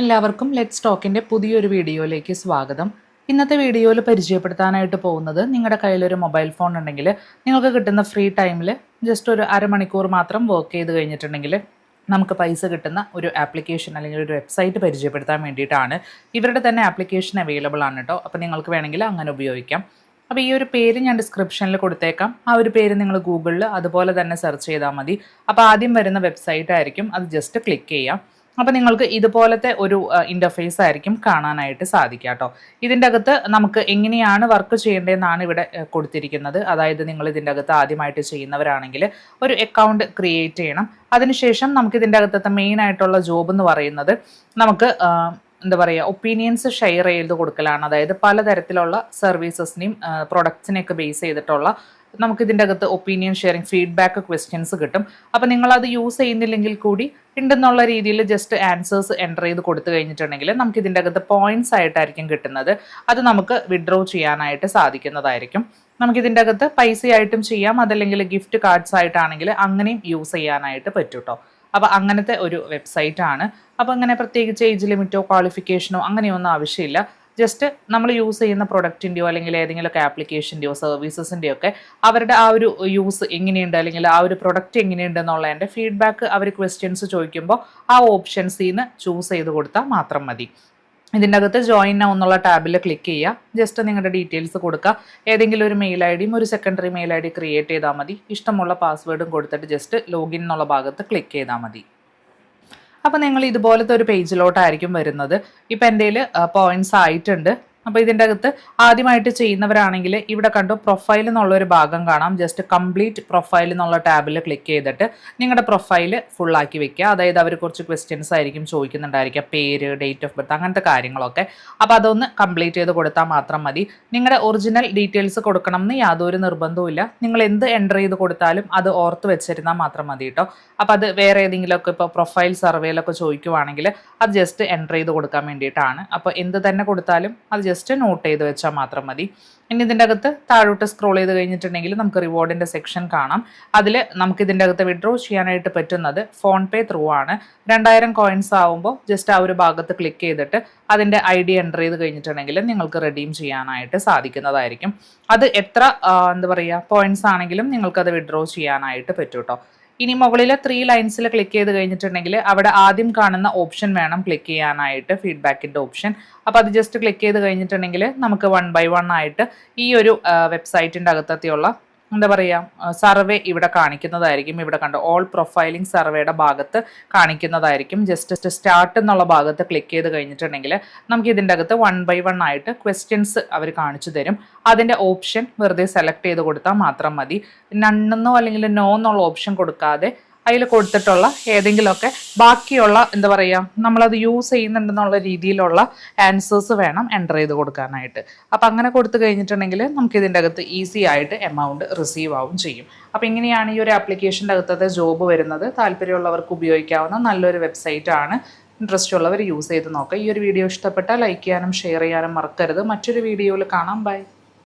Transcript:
എല്ലാവർക്കും ലെറ്റ് സ്റ്റോക്കിന്റെ പുതിയൊരു വീഡിയോയിലേക്ക് സ്വാഗതം. ഇന്നത്തെ വീഡിയോയിൽ പരിചയപ്പെടുത്താനായിട്ട് പോകുന്നത് നിങ്ങളുടെ കയ്യിലൊരു മൊബൈൽ ഫോൺ ഉണ്ടെങ്കിൽ നിങ്ങൾക്ക് കിട്ടുന്ന ഫ്രീ ടൈമിൽ ജസ്റ്റ് ഒരു അരമണിക്കൂർ മാത്രം വർക്ക് ചെയ്ത് കഴിഞ്ഞിട്ടുണ്ടെങ്കിൽ നമുക്ക് പൈസ കിട്ടുന്ന ഒരു ആപ്ലിക്കേഷൻ അല്ലെങ്കിൽ ഒരു വെബ്സൈറ്റ് പരിചയപ്പെടുത്താൻ വേണ്ടിയിട്ടാണ്. ഇവരുടെ തന്നെ ആപ്ലിക്കേഷൻ അവൈലബിൾ ആണ് കേട്ടോ അപ്പോൾ നിങ്ങൾക്ക് വേണമെങ്കിൽ അങ്ങനെ ഉപയോഗിക്കാം. അപ്പോൾ ഈ ഒരു പേര് ഞാൻ ഡിസ്ക്രിപ്ഷനിൽ കൊടുത്തേക്കാം. ആ ഒരു പേര് നിങ്ങൾ ഗൂഗിളിൽ അതുപോലെ തന്നെ സെർച്ച് ചെയ്താൽ മതി. അപ്പോൾ ആദ്യം വരുന്ന വെബ്സൈറ്റ് ആയിരിക്കും. അത് ജസ്റ്റ് ക്ലിക്ക് ചെയ്യാം. അപ്പോൾ നിങ്ങൾക്ക് ഇതുപോലത്തെ ഒരു ഇന്റർഫേസ് ആയിരിക്കും കാണാനായിട്ട് സാധിക്കുക കേട്ടോ ഇതിന്റെ അകത്ത് നമുക്ക് എങ്ങനെയാണ് വർക്ക് ചെയ്യേണ്ടതെന്നാണ് ഇവിടെ കൊടുത്തിരിക്കുന്നത്. അതായത് നിങ്ങൾ ഇതിന്റെ അകത്ത് ആദ്യമായിട്ട് ചെയ്യുന്നവരാണെങ്കിൽ ഒരു അക്കൗണ്ട് ക്രിയേറ്റ് ചെയ്യണം. അതിനുശേഷം നമുക്ക് ഇതിന്റെ അകത്തത്തെ മെയിൻ ആയിട്ടുള്ള ജോബ് എന്ന് പറയുന്നത് നമുക്ക് എന്താ പറയുക ഒപ്പീനിയൻസ് ഷെയർ ചെയ്ത് കൊടുക്കലാണ്. അതായത് പലതരത്തിലുള്ള സർവീസസിനെയും പ്രൊഡക്ട്സിനെയൊക്കെ ബേസ് ചെയ്തിട്ടുള്ള നമുക്ക് ഇതിന്റെ അകത്ത് ഒപ്പീനിയൻ ഷെയറിങ് ഫീഡ്ബാക്ക് ക്വസ്റ്റ്യൻസ് കിട്ടും. അപ്പോൾ നിങ്ങളത് യൂസ് ചെയ്യുന്നില്ലെങ്കിൽ കൂടി ഉണ്ടെന്നുള്ള രീതിയിൽ ജസ്റ്റ് ആൻസേഴ്സ് എന്റർ ചെയ്ത് കൊടുത്തു കഴിഞ്ഞിട്ടുണ്ടെങ്കിൽ നമുക്ക് ഇതിന്റെ അകത്ത് പോയിന്റ്സ് ആയിട്ടായിരിക്കും കിട്ടുന്നത്. അത് നമുക്ക് വിഡ്രോ ചെയ്യാനായിട്ട് സാധിക്കുന്നതായിരിക്കും. നമുക്കിതിന്റെ അകത്ത് പൈസയായിട്ടും ചെയ്യാം. അതല്ലെങ്കിൽ ഗിഫ്റ്റ് കാർഡ്സ് ആയിട്ടാണെങ്കിൽ അങ്ങനെയും യൂസ് ചെയ്യാനായിട്ട് പറ്റും കേട്ടോ അപ്പോൾ അങ്ങനത്തെ ഒരു വെബ്സൈറ്റാണ് അപ്പോൾ അങ്ങനെ പ്രത്യേകിച്ച് ഏജ് ലിമിറ്റോ ക്വാളിഫിക്കേഷനോ അങ്ങനെയൊന്നും ആവശ്യമില്ല. ജസ്റ്റ് നമ്മൾ യൂസ് ചെയ്യുന്ന പ്രൊഡക്റ്റിന്റെയോ അല്ലെങ്കിൽ ഏതെങ്കിലുമൊക്കെ ആപ്ലിക്കേഷന്റെയോ സർവീസസിന്റെയോ ഒക്കെ അവരുടെ ആ ഒരു യൂസ് എങ്ങനെയുണ്ട്? അല്ലെങ്കിൽ ആ ഒരു പ്രൊഡക്റ്റ് എങ്ങനെയുണ്ട് എന്നുള്ളതിന്റെ ഫീഡ്ബാക്ക് അവർ ക്വസ്റ്റ്യൻസ് ചോദിക്കുമ്പോൾ ആ ഓപ്ഷൻസിൽ നിന്ന് ചൂസ് ചെയ്ത് കൊടുത്താൽ മാത്രം മതി. ഇതിന്റെ അകത്ത് ജോയിൻ നൗ എന്നുള്ള ടാബിൽ ക്ലിക്ക് ചെയ്യുക. ജസ്റ്റ് നിങ്ങളുടെ ഡീറ്റെയിൽസ് കൊടുക്കുക. ഏതെങ്കിലും ഒരു മെയിൽ ഐ ഡിയും ഒരു secondary mail I D create ചെയ്താൽ മതി. ഇഷ്ടമുള്ള പാസ്വേഡും കൊടുത്തിട്ട് ജസ്റ്റ് ലോഗിൻ എന്നുള്ള ഭാഗത്ത് ക്ലിക്ക് ചെയ്താൽ മതി. അപ്പോൾ നിങ്ങൾ ഇതുപോലത്തെ ഒരു പേജിലോട്ടായിരിക്കും വരുന്നത്. ഇപ്പം എന്റെ പോയിന്റ്സ് ആയിട്ടുണ്ട്. അപ്പോൾ ഇതിന്റെ അകത്ത് ആദ്യമായിട്ട് ചെയ്യുന്നവരാണെങ്കിൽ ഇവിടെ കണ്ടു പ്രൊഫൈൽ എന്നുള്ള ഒരു ഭാഗം കാണാം. ജസ്റ്റ് കംപ്ലീറ്റ് പ്രൊഫൈൽ എന്നുള്ള ടാബിൽ ക്ലിക്ക് ചെയ്തിട്ട് നിങ്ങളുടെ പ്രൊഫൈൽ ഫുള്ളാക്കി വെക്കുക. അതായത് അവർ കുറച്ച് ക്വസ്റ്റ്യൻസ് ആയിരിക്കും ചോദിക്കുന്നുണ്ടായിരിക്കുക. പേര് ഡേറ്റ് ഓഫ് ബർത്ത് അങ്ങനത്തെ കാര്യങ്ങളൊക്കെ. അപ്പോൾ അതൊന്ന് കംപ്ലീറ്റ് ചെയ്ത് കൊടുത്താൽ മാത്രം മതി. നിങ്ങളുടെ ഒറിജിനൽ ഡീറ്റെയിൽസ് കൊടുക്കണം എന്ന് യാതൊരു നിർബന്ധവുമില്ല നിങ്ങൾ എന്ത് എന്റർ ചെയ്ത് കൊടുത്താലും അത് ഓർത്ത് വെച്ചിരുന്നാൽ മാത്രം മതി കേട്ടോ. അപ്പോൾ അത് വേറെ ഏതെങ്കിലുമൊക്കെ ഇപ്പോൾ പ്രൊഫൈൽ സർവേയിലൊക്കെ ചോദിക്കുവാണെങ്കിൽ അത് ജസ്റ്റ് എന്റർ ചെയ്ത് കൊടുക്കാൻ വേണ്ടിയിട്ടാണ്. അപ്പോൾ എന്ത് തന്നെ കൊടുത്താലും അത് ജസ്റ്റ് നോട്ട് ചെയ്ത് വെച്ചാൽ മാത്രം മതി. ഇനി ഇതിന്റെ അകത്ത് താഴോട്ട് സ്ക്രോൾ ചെയ്ത് കഴിഞ്ഞിട്ടുണ്ടെങ്കിൽ നമുക്ക് റിവാർഡിന്റെ സെക്ഷൻ കാണാം. അതിൽ നമുക്ക് ഇതിന്റെ അകത്ത് വിഡ്രോ ചെയ്യാനായിട്ട് പറ്റുന്നത് ഫോൺ പേ ത്രൂ ആണ്. രണ്ടായിരം കോയിൻസ് ആവുമ്പോൾ ജസ്റ്റ് ആ ഒരു ഭാഗത്ത് ക്ലിക്ക് ചെയ്തിട്ട് അതിന്റെ ഐ ഡി എന്റർ ചെയ്ത് കഴിഞ്ഞിട്ടുണ്ടെങ്കിൽ നിങ്ങൾക്ക് റെഡീം ചെയ്യാനായിട്ട് സാധിക്കുന്നതായിരിക്കും. അത് എത്ര എന്താ പറയുക പോയിന്റ്സ് ആണെങ്കിലും നിങ്ങൾക്കത് വിഡ്രോ ചെയ്യാനായിട്ട് പറ്റും കേട്ടോ ഇനി മുകളിലെ ത്രീ ലൈൻസിൽ ക്ലിക്ക് ചെയ്ത് കഴിഞ്ഞിട്ടുണ്ടെങ്കിൽ അവിടെ ആദ്യം കാണുന്ന ഓപ്ഷൻ വേണം ക്ലിക്ക് ചെയ്യാനായിട്ട് ഫീഡ്ബാക്കിന്റെ ഓപ്ഷൻ അപ്പോൾ അത് ജസ്റ്റ് ക്ലിക്ക് ചെയ്ത് കഴിഞ്ഞിട്ടുണ്ടെങ്കിൽ നമുക്ക് വൺ ബൈ വൺ ആയിട്ട് ഈ ഒരു വെബ്സൈറ്റിന്റെ അകത്തെത്തിയുള്ള എന്താ പറയുക സർവേ ഇവിടെ കാണിക്കുന്നതായിരിക്കും. ഇവിടെ കണ്ട് ഓൾ പ്രൊഫൈലിംഗ് സർവേയുടെ ഭാഗത്ത് കാണിക്കുന്നതായിരിക്കും. ജസ്റ്റ് സ്റ്റാർട്ട് എന്നുള്ള ഭാഗത്ത് ക്ലിക്ക് ചെയ്ത് കഴിഞ്ഞിട്ടുണ്ടെങ്കിൽ നമുക്ക് ഇതിന്റെ അകത്ത് വൺ ബൈ വൺ ആയിട്ട് ക്വസ്റ്റ്യൻസ് അവർ കാണിച്ചു തരും. അതിന്റെ ഓപ്ഷൻ വെറുതെ സെലക്ട് ചെയ്ത് കൊടുത്താൽ മാത്രം മതി. നണ്ണെന്നോ അല്ലെങ്കിൽ നോ എന്നുള്ള ഓപ്ഷൻ കൊടുക്കാതെ അതിൽ കൊടുത്തിട്ടുള്ള ഏതെങ്കിലുമൊക്കെ ബാക്കിയുള്ള എന്താ പറയുക നമ്മളത് യൂസ് ചെയ്യുന്നുണ്ടെന്നുള്ള രീതിയിലുള്ള ആൻസേഴ്സ് വേണം എന്റർ ചെയ്ത് കൊടുക്കാനായിട്ട്. അപ്പോൾ അങ്ങനെ കൊടുത്തു കഴിഞ്ഞിട്ടുണ്ടെങ്കിൽ നമുക്ക് ഇതിന്റെ അകത്ത് ഈസി ആയിട്ട് എമൗണ്ട് റിസീവ് ആവും ചെയ്യും. അപ്പോൾ ഇങ്ങനെയാണ് ഈ ഒരു ആപ്ലിക്കേഷന്റെ അകത്തത്തെ ജോബ് വരുന്നത്. താല്പര്യമുള്ളവർക്ക് ഉപയോഗിക്കാവുന്ന നല്ലൊരു വെബ്സൈറ്റ് ആണ് ഇൻട്രസ്റ്റ് ഉള്ളവർ യൂസ് ചെയ്ത് നോക്കുക. ഈ ഒരു വീഡിയോ ഇഷ്ടപ്പെട്ടാൽ ലൈക്ക് ചെയ്യാനും ഷെയർ ചെയ്യാനും മറക്കരുത്. മറ്റൊരു വീഡിയോയിൽ കാണാം. ബൈ